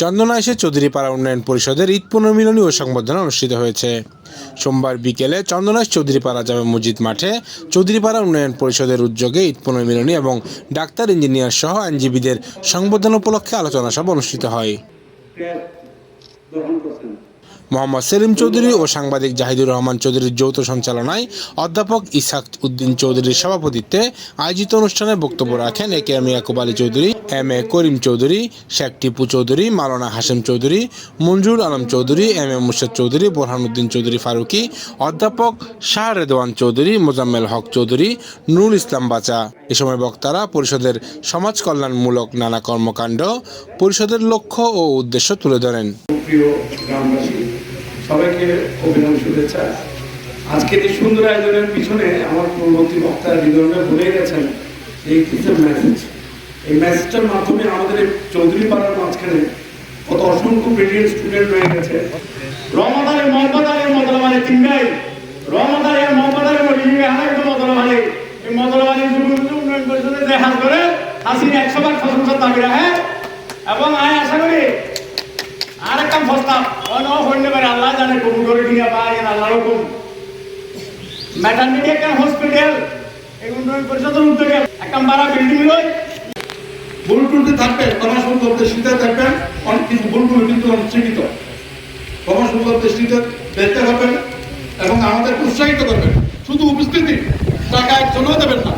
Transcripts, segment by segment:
চন্দনা এসে চৌধুরীপাড়া উন্নয়ন পরিষদের ঈদ পুনর্মিলনী ও সংবর্ধনা অনুষ্ঠিত হয়েছে। সোমবার বিকেলে চন্দনাইশ চৌধুরীপাড়া জামে মসজিদ মাঠে চৌধুরীপাড়া উন্নয়ন পরিষদের উদ্যোগে ঈদ পুনর্মিলনী এবং ডাক্তার ইঞ্জিনিয়ার সহ আইনজীবীদের সংবর্ধনা উপলক্ষে আলোচনা সভা অনুষ্ঠিত হয়। মোহাম্মদ সেলিম চৌধুরী ও সাংবাদিক জাহিদুর রহমান চৌধুরীর যৌথ সঞ্চালনায় অধ্যাপক ইসাক উদ্দিন চৌধুরীর সভাপতিত্বে আয়োজিত অনুষ্ঠানে বক্তব্য রাখেন A K M Yakub Ali Chowdhury, M A Karim Chowdhury, Sheikh Tipu Chowdhury, Maulana Hashem Chowdhury, Manjur Alam Chowdhury, M A Murshed Chowdhury, Borhanuddin Chowdhury Faruki, অধ্যাপক শাহ রেদওয়ান চৌধুরী, মোজাম্মেল হক চৌধুরী, নুরুল ইসলাম বাচা। এ সময় বক্তারা পরিষদের সমাজ কল্যাণমূলক নানা কর্মকাণ্ড, পরিষদের লক্ষ্য ও উদ্দেশ্য তুলে ধরেন। প্রিয় গ্রামবাসী, সবাইকে অভিনন্দন শুভেচ্ছা। আজকে এই সুন্দর আয়োজনের পিছনে আমার পূর্ববর্তী বক্তা হৃদয় বলে গেছেন এই কিছু মেসেজ এই মেসেজটার মাধ্যমে আমাদের চৌধুরী পাড়ার মাঝখানে কত অসংখ্য ব্রিলিয়েন্ট স্টুডেন্ট রয়ে গেছে। রমাদানের মহব্বতানের মদলমানে তিনটাই রমাদানের মহব্বতানের মদিনে আরেকটা মদলমানে এই মদলমানে যুবক উন্নয়ন পরিষদে দেখা করে হাসিন একশো প্রশংসার দাবি রাখে এবং আমি আশা করি আরেকটা প্রস্তাব অন্য হইতে পারে আল্লাহ জানে কবুল করে কিনা এর আল্লাহর হুকুম ম্যাটার্নিটি একটা হসপিটাল উন্নয়ন পরিষদের উদ্যোগে একটা বাড়া বিল্ডিং লই ভুল টুলটি থাকবে কমার্শিয়াল দৃষ্টিতে থাকবেন অনেক কিছু ভুলগুলো কিন্তু অনুচ্ছেদিত কমার্শিয়াল দৃষ্টিতে দেখতে হবেন এবং আমাদের উৎসাহিত করবেন। শুধু উপস্থিতি, টাকা একজনও দেবেন না।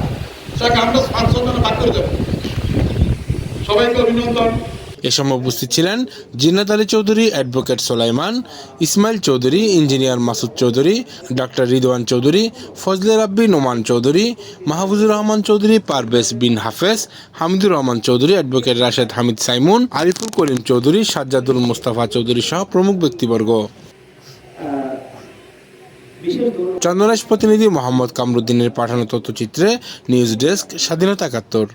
টাকা আমরা পাঁচশো জনে ভাগ করে দেবো। সবাইকে অভিনন্দন। এ সময় উপস্থিত ছিলেন Jinnat Ali Chowdhury, advocate Solaiman, Ismail Chowdhury, engineer Masud Chowdhury doctor Ridwan Chowdhury, Fazle Rabbi Noman Chowdhury, Mahfuzur Rahman Chowdhury, Parvez bin Hafez, Hamidur Rahman Chowdhury, advocate Rashed Hamid Saimun, Ariful Karim Chowdhury, Sajjadul Mostafa Chowdhury সহ প্রমুখ ব্যক্তিবর্গ। চন্দনাইশ প্রতিনিধি মোহাম্মদ কামরুদ্দিনের পাঠানো তথ্যচিত্রে news desk স্বাধীনতা একাত্তর।